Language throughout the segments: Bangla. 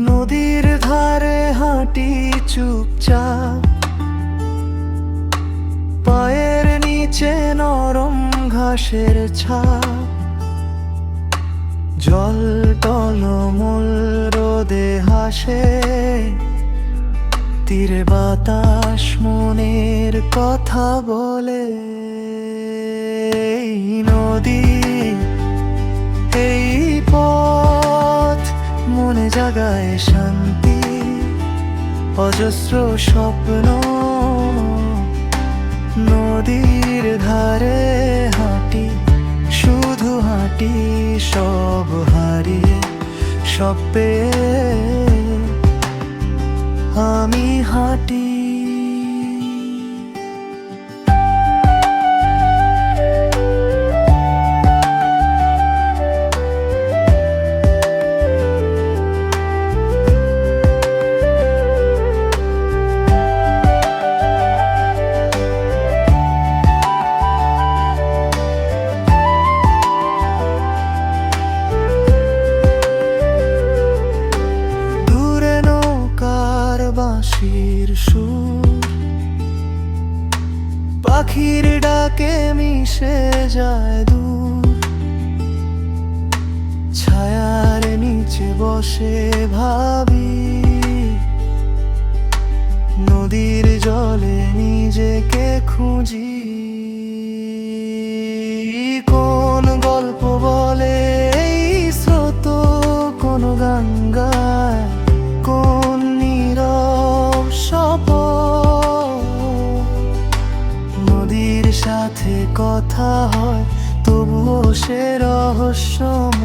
নদীর ধারে হাঁটি চুপচাপ। পায়ের নিচে নরম ঘাসের ছাপ। জল টলমল রোদে হাসে। তীর বাতাস মনের কথা বলে। জাগায় শান্তি, অজস্র স্বপ্ন, নদীর ধারে হাঁটি, শুধু হাঁটি সব হারিয়ে সব পেয়ে আমি হাঁটি। বাঁশির সুর। পাখির ডাকে মিশে যায় দূর। ছায়ার নিচে বসে ভাবি। নদীর জলে নিজেকে খুঁজি। কথা হয়, তবুও সে রহস্যময়।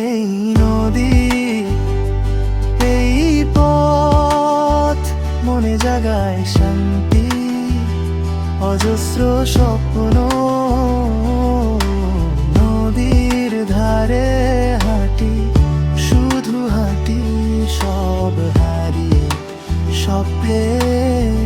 এই নদী, এই পথ, মনে জাগায় শান্তি, অজস্র স্বপ্ন। নদীর ধারে হাঁটি, শুধু হাঁটি, সব হারিয়ে সব পেয়ে